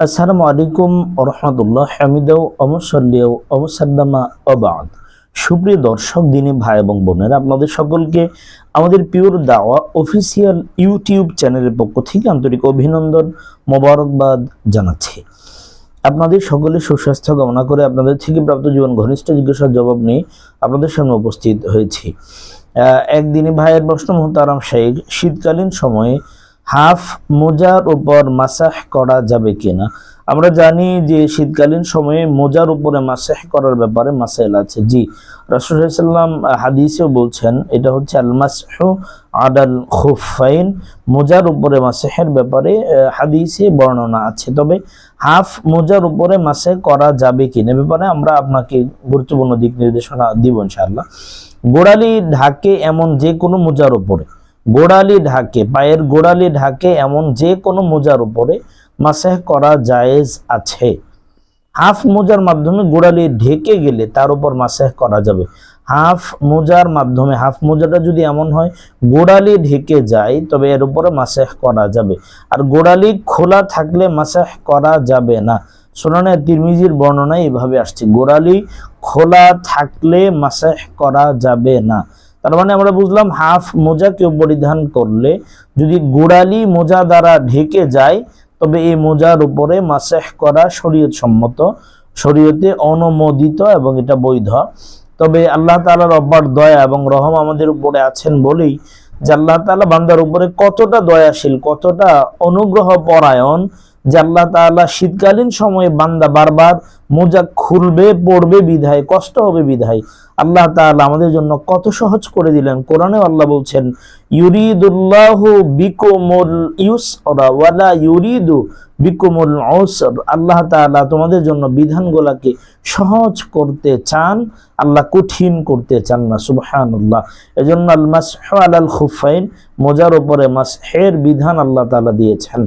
আসসালামু আলাইকুম রহমতুল্লাহ হামিদাও অমসল্লিয়াও অমসাল্লামা অবাদ সুপ্রিয় দর্শক, দিনে ভাই এবং বোনেরা, আপনাদের সকলকে আমাদের পিওর দাওয়া অফিসিয়াল ইউটিউব চ্যানেলের পক্ষ থেকে আন্তরিক অভিনন্দন, মোবারকবাদ জানাচ্ছি। আপনাদের সকলের সুস্বাস্থ্য কামনা করে আপনাদের থেকে প্রাপ্ত জীবন ঘনিষ্ঠ জিজ্ঞাসার জবাব নিয়ে আপনাদের সামনে উপস্থিত হয়েছি। একদিনে ভাইয়ের প্রশ্ন, মোহতারাম শেখ, শীতকালীন সময়ে হাফ মোজার উপর মাসাহ করা যাবে কিনা? আমরা জানি যে শীতকালীন সময়ে মোজার উপরে মাসাহ করার ব্যাপারে মাসাইল আছে। জি রাসুলাম হাদিসেও বলছেন, এটা হচ্ছে আল মাসহু আদাল খুফাইন মোজার উপরে মাসাহের ব্যাপারে হাদিসে বর্ণনা আছে। তবে হাফ মোজার উপরে মাসে করা যাবে কিনা? ব্যাপারে আমরা আপনাকে গুরুত্বপূর্ণ দিক নির্দেশনা দিব ইনশাআল্লাহ। গোড়ালি ঢাকে এমন যে কোনো মোজার উপরে। গোড়ালি ঢাকে, পায়ের গোড়ালি ঢাকে এমন যে কোনো মোজার উপরে মাসেহ করা জায়েজ আছে। হাফ মোজার মাধ্যমে গোড়ালি ঢেকে গেলে তার উপর মাসেহ করা যাবে। হাফ মোজার মাধ্যমে, হাফ মোজাটা যদি এমন হয়, গোড়ালি ঢেকে যায়, তবে এর উপরে মাসেহ করা যাবে। আর গোড়ালি খোলা থাকলে মাসেহ করা যাবে না। সোনানে তিরমিজির বর্ণনায় এভাবে আসছে, গোড়ালি খোলা থাকলে মাসেহ করা যাবে না। তার মানে আমরা বুঝলাম হাফ মোজা কেউ পরিধান করলে যদি গোড়ালি মোজা দ্বারা ঢেকে যায়, তবে এই মোজার উপরে মাসেহ করা শরীয়ত সম্মত শরীয়তে অনুমোদিত এবং এটা বৈধ। তবে আল্লাহ তাআলার অব্বার দয়া এবং রহম আমাদের উপরে আছেন বলেই যে আল্লাহ তাআলা বান্দার উপরে কতটা দয়াশীল, কতটা অনুগ্রহ পরায়ণ যে আল্লাহ তাআলা শীতকালীন সময়ে বান্দা বারবার মোজা খুলবে পড়বে বিধায়, কষ্ট হবে বিধায়। আল্লাহ তাআলা আমাদের জন্য কত সহজ করে দিলেন। কোরআনে আল্লাহ বলছেন, ইউরিদুল্লাহু ওয়ালা ইউরিদু উসর। আল্লাহ তাআলা তোমাদের জন্য বিধানগুলোকে সহজ করতে চান, আল্লাহ কঠিন করতে চান না, সুবহানাল্লাহ। এজন্য আল মাসহু আলাল খুফাইন, মোজার উপরে মাসহের বিধান আল্লাহ তাআলা দিয়েছেন।